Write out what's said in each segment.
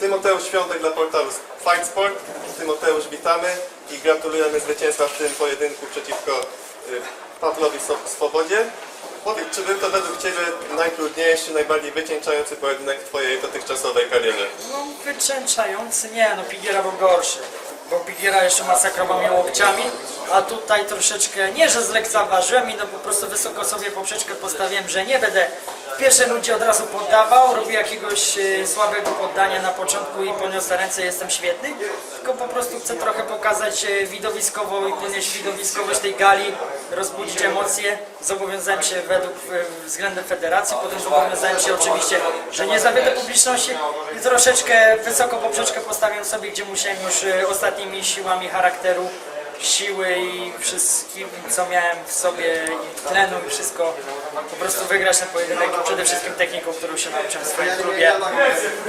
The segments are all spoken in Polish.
Tymoteusz Świątek dla portalu Fight Sport. Tymoteusz, witamy i gratulujemy zwycięstwa w tym pojedynku przeciwko y, Pawlowi Swobodzie. Powiedz, czy był to według Ciebie najtrudniejszy, najbardziej wycieńczający pojedynek w Twojej dotychczasowej karierze? No wycieńczający nie, no Pigiera był gorszy. Bo Pigiera jeszcze masakrował mnie łokciami, a tutaj troszeczkę, nie że zlekceważyłem i no po prostu wysoko sobie poprzeczkę postawiłem, że nie będę w pierwszej rundzie od razu poddawał, robię jakiegoś e, słabego poddania na początku i poniosę ręce, jestem świetny, tylko po prostu chcę trochę pokazać e, widowiskowo i ponieść widowiskowość tej gali, rozbudzić emocje. Zobowiązałem się według e, względem federacji, potem zobowiązałem się oczywiście, że nie zawiodę publiczności i troszeczkę wysoko poprzeczkę postawiłem sobie, gdzie musiałem już e, ostatnimi siłami charakteru, siły i wszystkim, co miałem w sobie i tlenu i wszystko po prostu wygrać ten pojedynek. Przede wszystkim techniką, którą się nauczyłem w swoim klubie.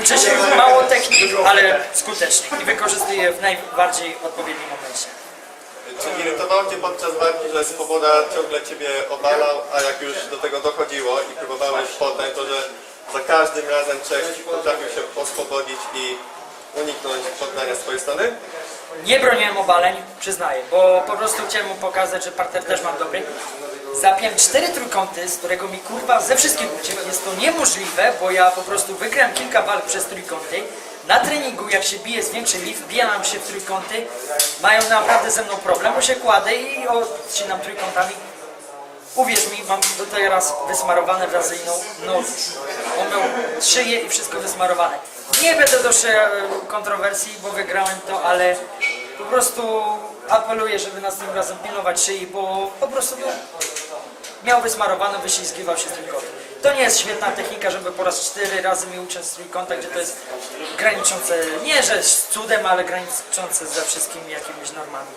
Uczę się mało technik, ale skutecznie i wykorzystuję w najbardziej odpowiednim momencie. Czy irytowało Cię podczas walki, że Swoboda ciągle Ciebie obalał, a jak już do tego dochodziło i próbowałeś poddań, to że za każdym razem Czech potrafił się oswobodzić i uniknąć poddania swojej strony? Nie broniłem obaleń, przyznaję, bo po prostu chciałem mu pokazać, że partner też mam dobry. Zapiąłem cztery trójkąty, z którego mi kurwa ze wszystkich uciekł. Jest to niemożliwe, bo ja po prostu wygrałem kilka walk przez trójkąty. Na treningu, jak się bije z większymi, wbijam się w trójkąty, mają naprawdę ze mną problem, bo się kładę i odcinam trójkątami. Uwierz mi, mam do teraz wysmarowane wrazyjną nogi. Miał szyję i wszystko wysmarowane. Nie będę do szy- kontrowersji, bo wygrałem to, ale po prostu apeluję, żeby następnym razem pilnować szyi, bo po prostu no, miał wysmarowane, wyślizgiwał się z trójkąta. To nie jest świetna technika, żeby po raz cztery razy mi uciąć z gdzie to jest graniczące, nie że z cudem, ale graniczące ze wszystkimi jakimiś normami.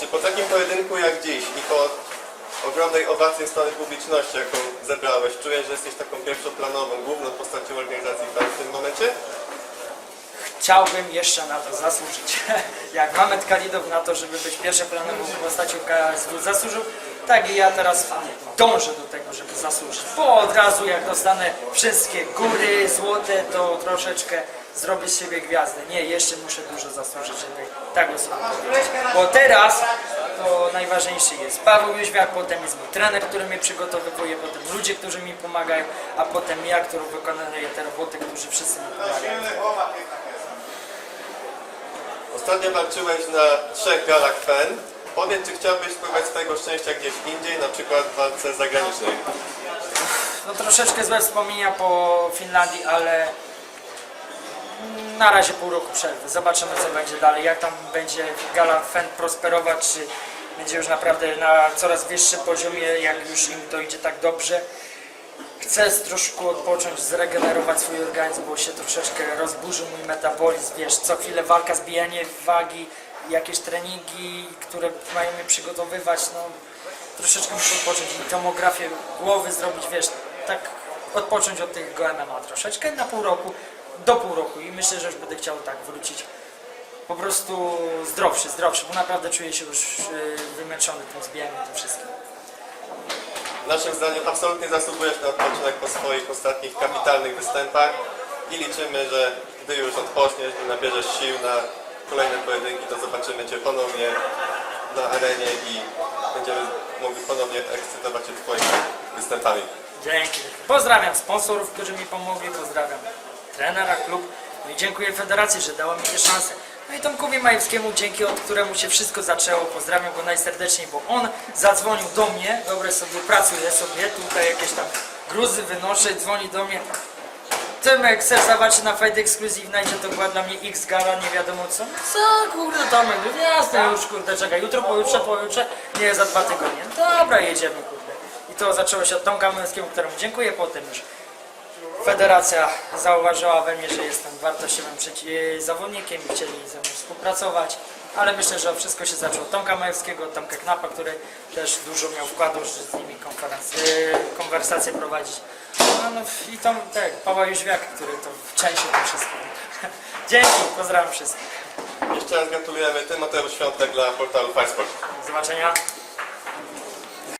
Czy po takim pojedynku jak dziś i po ogromnej owacji strony publiczności, jaką zebrałeś, czujesz, że jesteś taką pierwszoplanową, główną postacią organizacji w tym momencie? Chciałbym jeszcze na to zasłużyć. Jak Mamet Kalidow na to, żeby być pierwszoplanową postacią KSW zasłużył, tak i ja teraz dążę do tego, żeby zasłużyć. Bo od razu jak dostanę wszystkie góry złote, to troszeczkę zrobię z siebie gwiazdę. Nie, jeszcze muszę dużo zasłużyć, żeby tak powiedzieć. Bo teraz to najważniejszy jest Paweł Jóźwiak, potem jest mój trener, który mnie przygotowuje, potem ludzie, którzy mi pomagają, a potem ja, który wykonuję te roboty, którzy wszyscy mi pomagają. Ostatnio walczyłeś na trzech galach FEN. Powiedz, czy chciałbyś spróbować swojego szczęścia gdzieś indziej, na przykład w walce zagranicznej? No troszeczkę złe wspomnienia po Finlandii, ale na razie pół roku przerwy. Zobaczymy co będzie dalej, jak tam będzie Gala Fen prosperować, czy będzie już naprawdę na coraz wyższym poziomie, jak już im to idzie tak dobrze. Chcę troszkę odpocząć, zregenerować swój organizm, bo się troszeczkę rozburzył mój metabolizm, wiesz, co chwilę walka, zbijanie wagi, jakieś treningi, które mają mnie przygotowywać, no troszeczkę muszę odpocząć i tomografię głowy zrobić, wiesz, tak odpocząć od tego MMA troszeczkę na pół roku, do pół roku i myślę, że już będę chciał tak wrócić po prostu zdrowszy, zdrowszy, bo naprawdę czuję się już yy, wymęczony tym zbijaniem, tym wszystkim. Naszym zdaniem absolutnie zasługujesz na odpoczynek po swoich ostatnich kapitalnych występach i liczymy, że gdy już odpoczniesz, gdy nabierzesz sił na kolejne pojedynki, to zobaczymy Cię ponownie na arenie i będziemy mogli ponownie ekscytować się Twoimi występami. Dzięki. Pozdrawiam sponsorów, którzy mi pomogli, pozdrawiam trenera, klub. No i dziękuję federacji, że dała mi tę szansę. No i Tomkowi Majewskiemu, dzięki od któremu się wszystko zaczęło. Pozdrawiam go najserdeczniej, bo on zadzwonił do mnie. Dobre sobie, pracuję sobie, tutaj jakieś tam gruzy wynoszę, dzwoni do mnie. Tymek, chcesz zobaczyć na Fight Exclusive Night, to była dla mnie X Gara, nie wiadomo co. No Co kurde Tomek, mówię, jasne już kurde, czekaj, jutro, pojutrze, pojutrze, nie, za dwa tygodnie. Dobra, jedziemy kurde. I to zaczęło się od Tomka Męskiego, któremu dziękuję potem już. Federacja zauważyła we mnie, że jestem wartościowym przeci- zawodnikiem i chcieli ze mną współpracować, ale myślę, że wszystko się zaczęło od Tomka Majewskiego, od Tomka Knapa, który też dużo miał wkładu, że z nimi konferencje, konwersacje prowadzić. No, no i Tom, tak, Paweł Jóźwiak, który to w części tym wszystkim. Dzięki, pozdrawiam wszystkich. Jeszcze raz gratulujemy Tymoteusz Świątek dla portalu Fight Sport. Do zobaczenia.